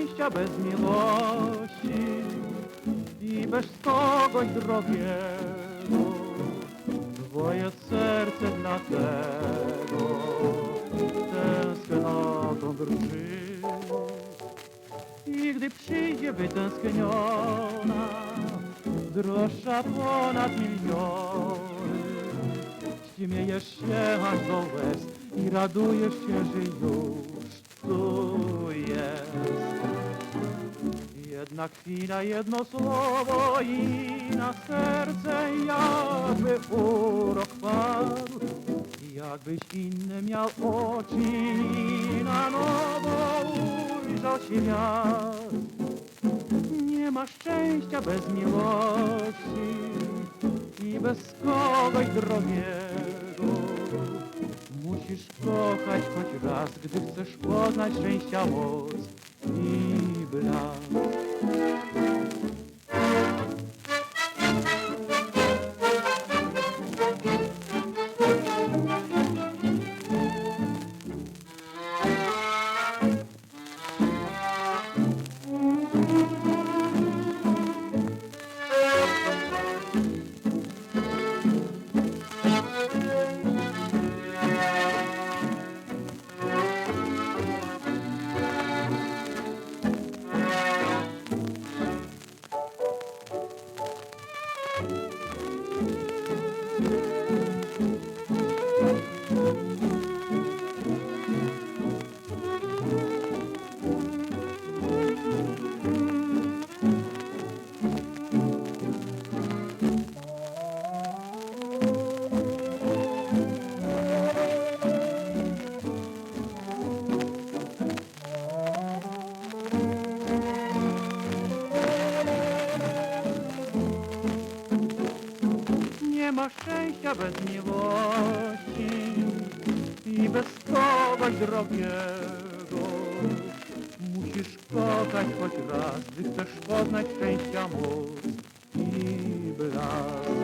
szczęścia bez miłości i bez kogoś drogiego. Twoje serce dlatego tęsknotą drży. I gdy przyjdzie wytęskniona, droższa ponad miliony, śmiejesz się aż do łez i radujesz się, że już tu jest. Jedna chwila, jedno słowo i na serce jakby urok padł. Jakbyś inny miał oczy i na nowo ujrzał świat. Nie ma szczęścia bez miłości i bez kogoś drogiego. Musisz kochać choć raz, gdy chcesz poznać szczęścia moc i blask. Nie ma szczęścia bez miłości i bez kogoś drogiego. Musisz kochać choć raz, gdy chcesz poznać szczęścia moc i blask.